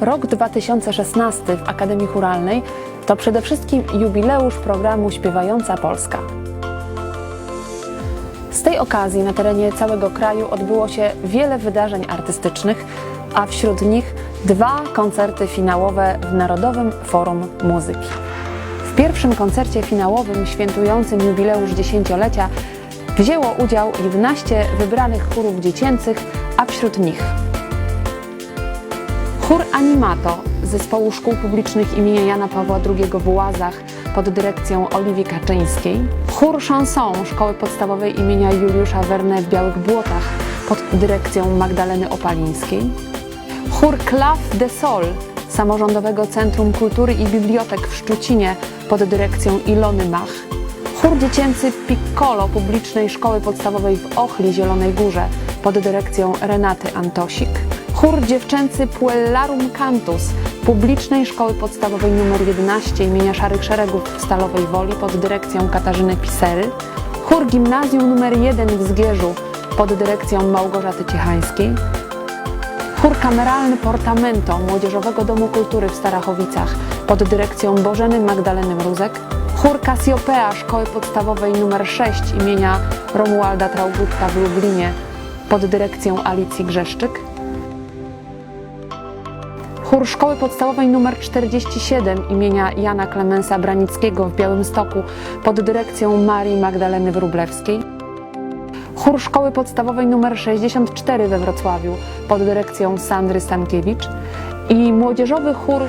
Rok 2016 w Akademii Churalnej to przede wszystkim jubileusz programu Śpiewająca Polska. Z tej okazji na terenie całego kraju odbyło się wiele wydarzeń artystycznych, a wśród nich dwa koncerty finałowe w Narodowym Forum Muzyki. W pierwszym koncercie finałowym świętującym jubileusz dziesięciolecia wzięło udział 11 wybranych chórów dziecięcych, a wśród nich Chór Animato Zespołu Szkół Publicznych imienia Jana Pawła II w Łazach pod dyrekcją Oliwii Kaczyńskiej, Chór Chanson Szkoły Podstawowej imienia Juliusza Werne w Białych Błotach pod dyrekcją Magdaleny Opalińskiej, Chór Clav de Sol Samorządowego Centrum Kultury i Bibliotek w Szczucinie pod dyrekcją Ilony Mach, Chór Dziecięcy Piccolo Publicznej Szkoły Podstawowej w Ochli Zielonej Górze pod dyrekcją Renaty Antosik, Chór Dziewczęcy Puellarum Cantus Publicznej Szkoły Podstawowej nr 11 imienia Szarych Szeregów w Stalowej Woli pod dyrekcją Katarzyny Pisery, Chór Gimnazjum nr 1 w Zgierzu pod dyrekcją Małgorzaty Ciechańskiej, Chór kameralny Portamento Młodzieżowego Domu Kultury w Starachowicach pod dyrekcją Bożeny Magdaleny Mruzek, Chór Cassiopeia Szkoły Podstawowej nr 6 imienia Romualda Traugutta w Lublinie pod dyrekcją Alicji Grzeszczyk, Chór Szkoły Podstawowej nr 47 imienia Jana Klemensa Branickiego w Białymstoku pod dyrekcją Marii Magdaleny Wróblewskiej, Chór Szkoły Podstawowej nr 64 we Wrocławiu pod dyrekcją Sandry Stankiewicz i Młodzieżowy Chór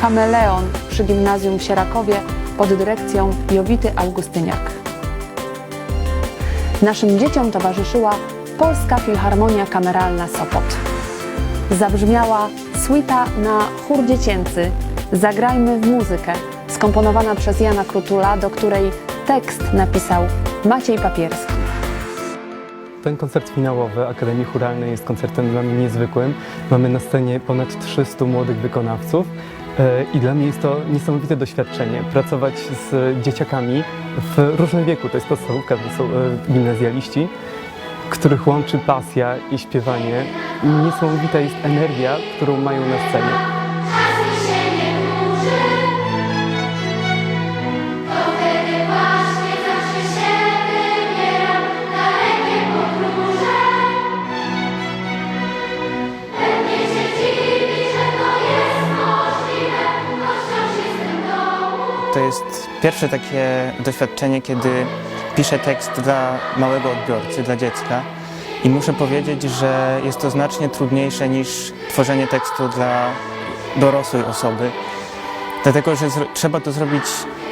Kameleon przy Gimnazjum w Sierakowie pod dyrekcją Jowity Augustyniak. Naszym dzieciom towarzyszyła Polska Filharmonia Kameralna Sopot. Zabrzmiała suita na chór dziecięcy Zagrajmy w muzykę, skomponowana przez Jana Krutula, do której tekst napisał Maciej Papierski. Ten koncert finałowy Akademii Churalnej jest koncertem dla mnie niezwykłym. Mamy na scenie ponad 300 młodych wykonawców e, i dla mnie jest to niesamowite doświadczenie pracować z dzieciakami w różnym wieku. To jest podstawówka, to są e, gimnazjaliści, których łączy pasja i śpiewanie. I niesamowita jest energia, którą mają na scenie. To jest pierwsze takie doświadczenie, kiedy piszę tekst dla małego odbiorcy, dla dziecka. I muszę powiedzieć, że jest to znacznie trudniejsze niż tworzenie tekstu dla dorosłej osoby. Dlatego, że trzeba to zrobić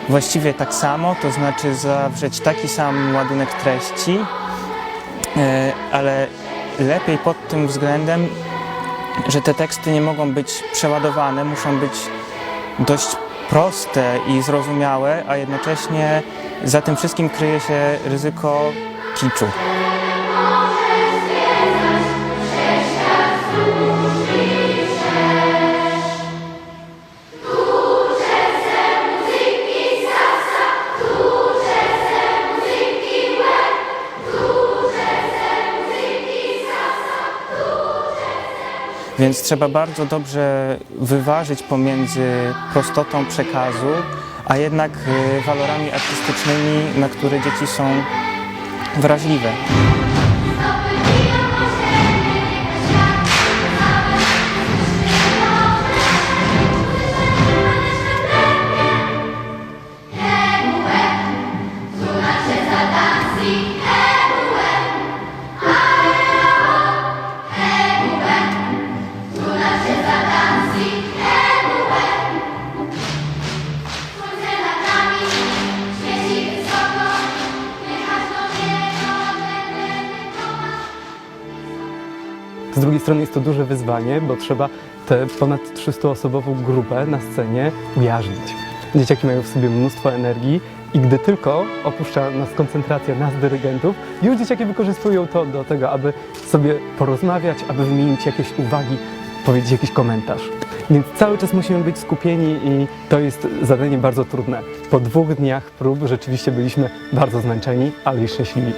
właściwie tak samo, to znaczy zawrzeć taki sam ładunek treści, e, ale lepiej pod tym względem, że te teksty nie mogą być przeładowane, muszą być dość proste i zrozumiałe, a jednocześnie za tym wszystkim kryje się ryzyko kiczu. Więc trzeba bardzo dobrze wyważyć pomiędzy prostotą przekazu, a jednak y, walorami artystycznymi, na które dzieci są wrażliwe. Z drugiej strony jest to duże wyzwanie, bo trzeba tę ponad 300-osobową grupę na scenie ujarzmić. Dzieciaki mają w sobie mnóstwo energii i gdy tylko opuszcza nas koncentracja nas dyrygentów, już dzieciaki wykorzystują to do tego, aby sobie porozmawiać, aby wymienić jakieś uwagi, powiedzieć jakiś komentarz. Więc cały czas musimy być skupieni i to jest zadanie bardzo trudne. Po dwóch dniach prób rzeczywiście byliśmy bardzo zmęczeni, ale i szczęśliwi.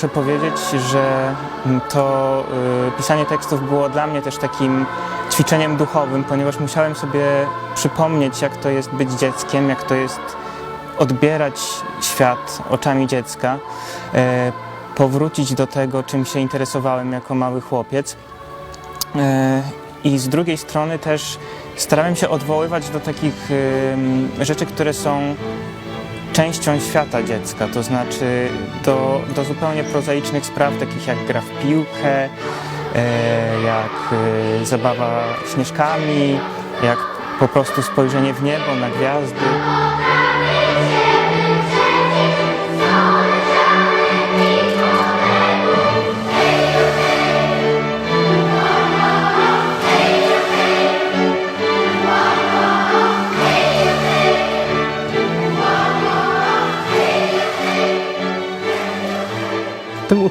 Muszę powiedzieć, że to y, pisanie tekstów było dla mnie też takim ćwiczeniem duchowym, ponieważ musiałem sobie przypomnieć, jak to jest być dzieckiem, jak to jest odbierać świat oczami dziecka, e, powrócić do tego, czym się interesowałem jako mały chłopiec. E, I z drugiej strony też starałem się odwoływać do takich rzeczy, które są częścią świata dziecka, to znaczy do, do zupełnie prozaicznych spraw, takich jak gra w piłkę, e, jak e, zabawa śnieżkami, jak po prostu spojrzenie w niebo, na gwiazdy.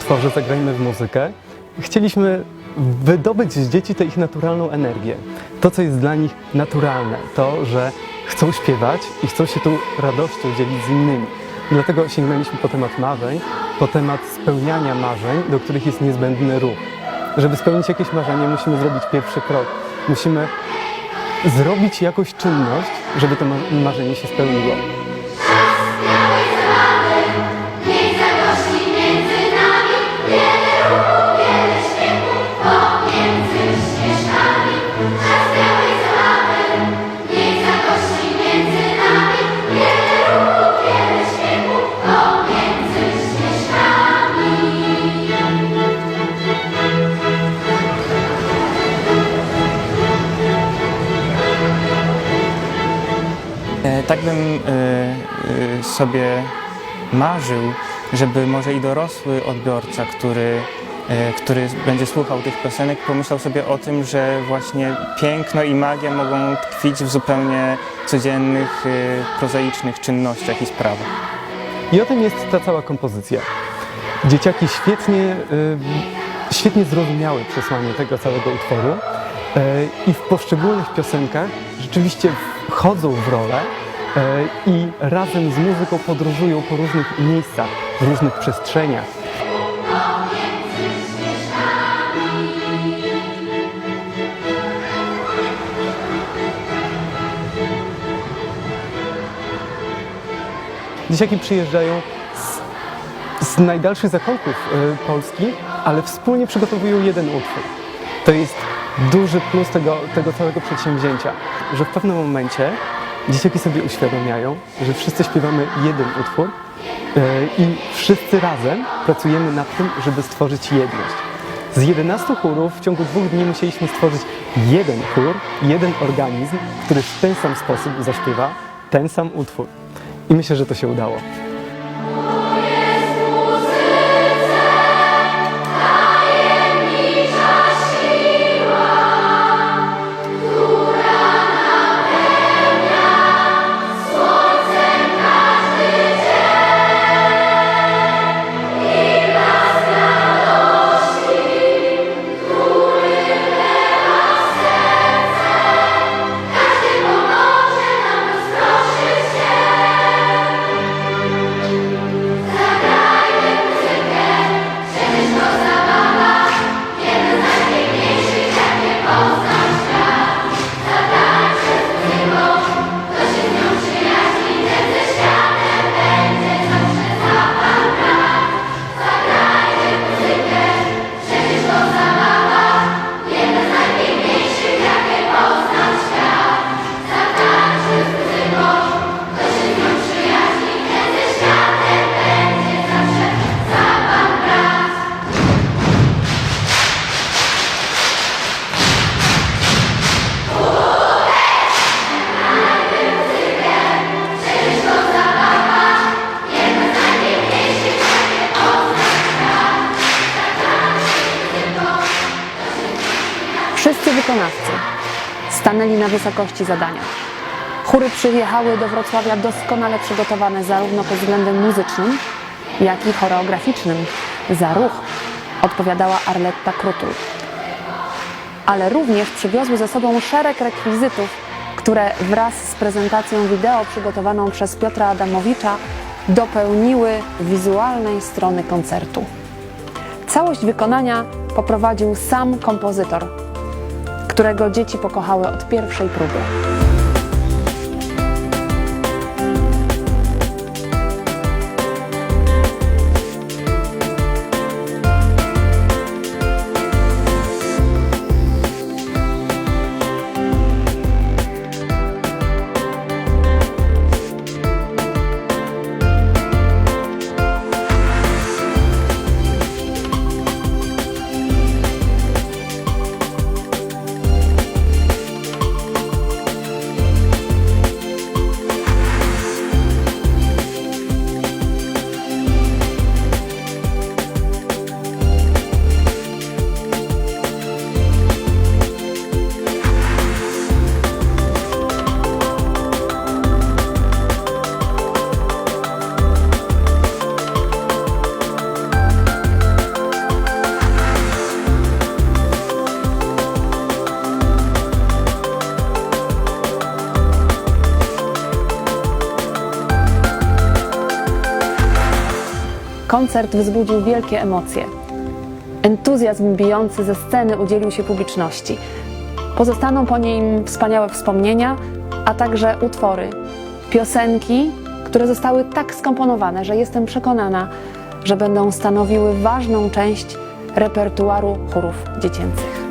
Tym utworze Zagrajmy w muzykę chcieliśmy wydobyć z dzieci tę ich naturalną energię. To, co jest dla nich naturalne, to, że chcą śpiewać i chcą się tą radością dzielić z innymi. Dlatego sięgnęliśmy po temat marzeń, po temat spełniania marzeń, do których jest niezbędny ruch. Żeby spełnić jakieś marzenie, musimy zrobić pierwszy krok. Musimy zrobić jakąś czynność, żeby to ma- marzenie się spełniło. Sobie marzył, żeby może i dorosły odbiorca, który, e, który będzie słuchał tych piosenek, pomyślał sobie o tym, że właśnie piękno i magia mogą tkwić w zupełnie codziennych, e, prozaicznych czynnościach i sprawach. I o tym jest ta cała kompozycja. Dzieciaki świetnie, y, świetnie zrozumiały przesłanie tego całego utworu i w poszczególnych piosenkach rzeczywiście wchodzą w rolę i razem z muzyką podróżują po różnych miejscach, w różnych przestrzeniach. Dzieciaki przyjeżdżają z, z najdalszych zakątków y, Polski, ale wspólnie przygotowują jeden utwór. To jest duży plus tego, tego całego przedsięwzięcia, że w pewnym momencie dzieciaki sobie uświadamiają, że wszyscy śpiewamy jeden utwór y, i wszyscy razem pracujemy nad tym, żeby stworzyć jedność. Z 11 chórów w ciągu dwóch dni musieliśmy stworzyć jeden chór, jeden organizm, który w ten sam sposób zaśpiewa ten sam utwór. I myślę, że to się udało. Stanęli na wysokości zadania. Chóry przyjechały do Wrocławia doskonale przygotowane zarówno pod względem muzycznym, jak i choreograficznym. Za ruch odpowiadała Arletta Krutul. Ale również przywiozły ze sobą szereg rekwizytów, które wraz z prezentacją wideo przygotowaną przez Piotra Adamowicza dopełniły wizualnej strony koncertu. Całość wykonania poprowadził sam kompozytor, którego dzieci pokochały od pierwszej próby. Koncert wzbudził wielkie emocje. Entuzjazm bijący ze sceny udzielił się publiczności. Pozostaną po nim wspaniałe wspomnienia, a także utwory, piosenki, które zostały tak skomponowane, że jestem przekonana, że będą stanowiły ważną część repertuaru chórów dziecięcych.